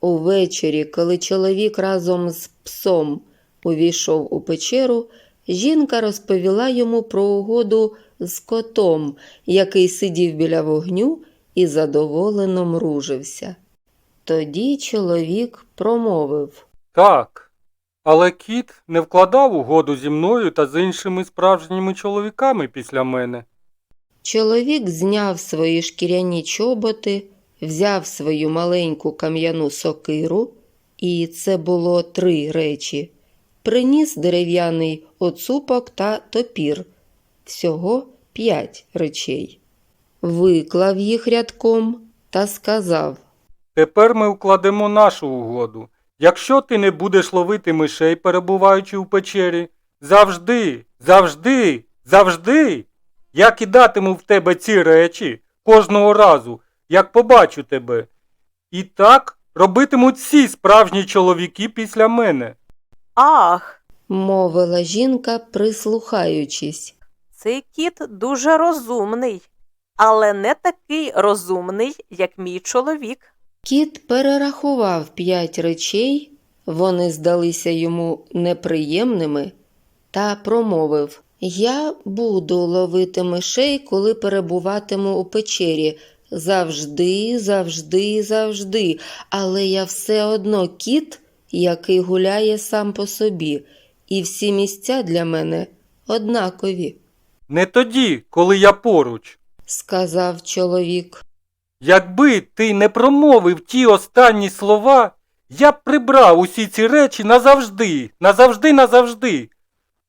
Увечері, коли чоловік разом з псом увійшов у печеру, жінка розповіла йому про угоду з котом, який сидів біля вогню і задоволено мружився. Тоді чоловік промовив. Так. Але кіт не вкладав угоду зі мною та з іншими справжніми чоловіками після мене. Чоловік зняв свої шкіряні чоботи, взяв свою маленьку кам'яну сокиру, і це було три речі, приніс дерев'яний оцупок та топір, всього п'ять речей. Виклав їх рядком та сказав Тепер ми укладемо нашу угоду. Якщо ти не будеш ловити мишей, перебуваючи у печері, завжди, завжди, завжди я кидатиму в тебе ці речі кожного разу, як побачу тебе. І так робитимуть всі справжні чоловіки після мене. Ах, мовила жінка, прислухаючись. цей кіт дуже розумний, але не такий розумний, як мій чоловік. Кіт перерахував п'ять речей, вони здалися йому неприємними, та промовив Я буду ловити мишей, коли перебуватиму у печері. Завжди, завжди, завжди. Але я все одно кіт, який гуляє сам по собі, і всі місця для мене однакові, Не тоді, коли я поруч. сказав чоловік. Якби ти не промовив ті останні слова, я б прибрав усі ці речі назавжди, назавжди, назавжди.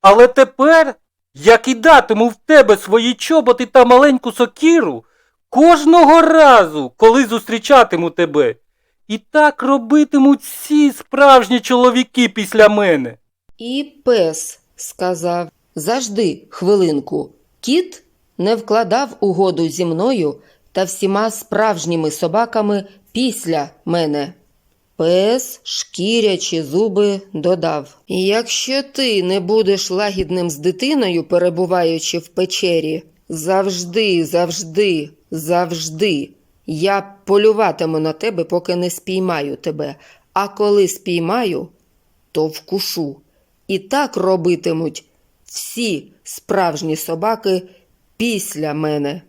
Але тепер я кидатиму в тебе свої чоботи та маленьку сокіру кожного разу, коли зустрічатиму тебе. І так робитимуть всі справжні чоловіки після мене. І пес сказав Завжди, хвилинку, кіт не вкладав угоду зі мною та всіма справжніми собаками після мене. Пес, шкірячи зуби, додав Якщо ти не будеш лагідним з дитиною, перебуваючи в печері, завжди, завжди, завжди я полюватиму на тебе, поки не спіймаю тебе, а коли спіймаю, то вкушу. І так робитимуть всі справжні собаки після мене,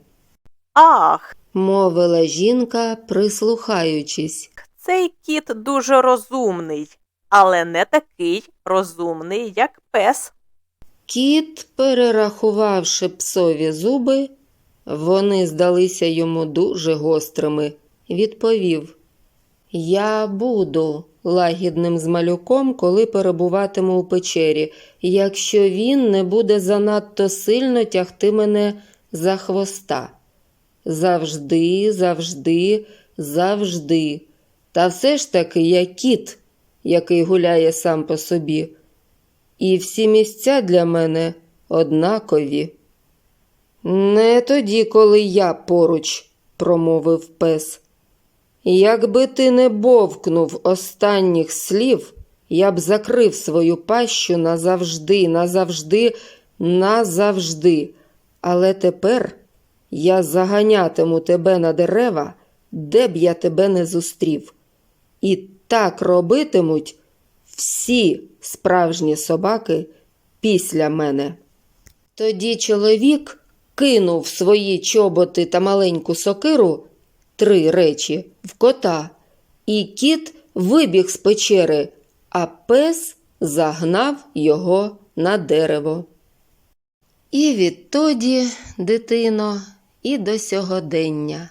Ах, мовила жінка, прислухаючись. цей кіт дуже розумний, але не такий розумний, як пес. Кіт, перерахувавши псові зуби, вони здалися йому дуже гострими, відповів Я буду лагідним з малюком, коли перебуватиму у печері, якщо він не буде занадто сильно тягти мене за хвоста. Завжди, завжди, завжди. Та все ж таки я кіт, який гуляє сам по собі і всі місця для мене однакові. Не тоді, коли я поруч, промовив пес. Якби ти не бовкнув останніх слів, я б закрив свою пащу назавжди, назавжди, назавжди. Але тепер я заганятиму тебе на дерева, де б я тебе не зустрів. І так робитимуть всі справжні собаки після мене. Тоді чоловік кинув свої чоботи та маленьку сокиру три речі в кота, і кіт вибіг з печери, а пес загнав його на дерево. І відтоді, дитино, і до сьогодення.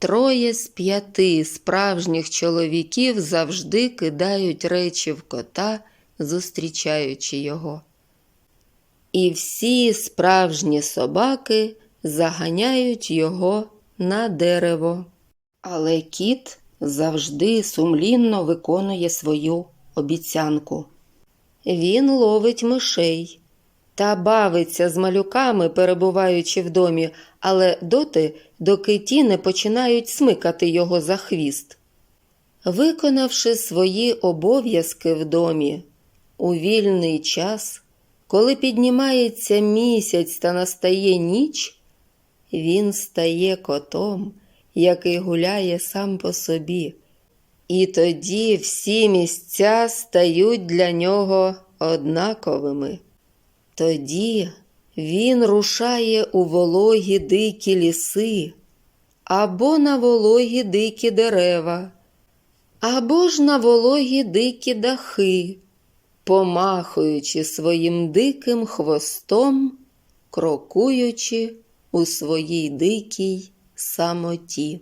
Троє з п'яти справжніх чоловіків завжди кидають речі в кота, зустрічаючи його. І всі справжні собаки заганяють його на дерево. Але кіт завжди сумлінно виконує свою обіцянку. Він ловить мишей та бавиться з малюками, перебуваючи в домі, але доти, доки ті не починають смикати його за хвіст. Виконавши свої обов'язки в домі, у вільний час, коли піднімається місяць та настає ніч, він стає котом, який гуляє сам по собі, І тоді всі місця стають для нього однаковими. Тоді він рушає у вологі дикі ліси, або на вологі дикі дерева, або ж на вологі дикі дахи, помахуючи своїм диким хвостом, крокуючи у своїй дикій самоті.